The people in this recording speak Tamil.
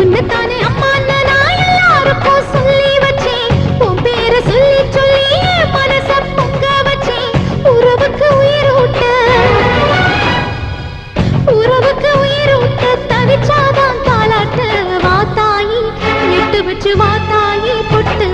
உன்னைத்தானே அம்மான்னு நான் எல்லாருக்கும் சொல்லி வச்சேன். உன் பேரை சொல்லி சொல்லி மனச பொங்க வச்சேன். உறவுக்கு உயிரூட்ட உறவுக்கு உயிரூட்ட தவிச்சாதான் தாலாட்டு வாத்தாயி எட்டு வச்சு வாத்தாயி பொட்டு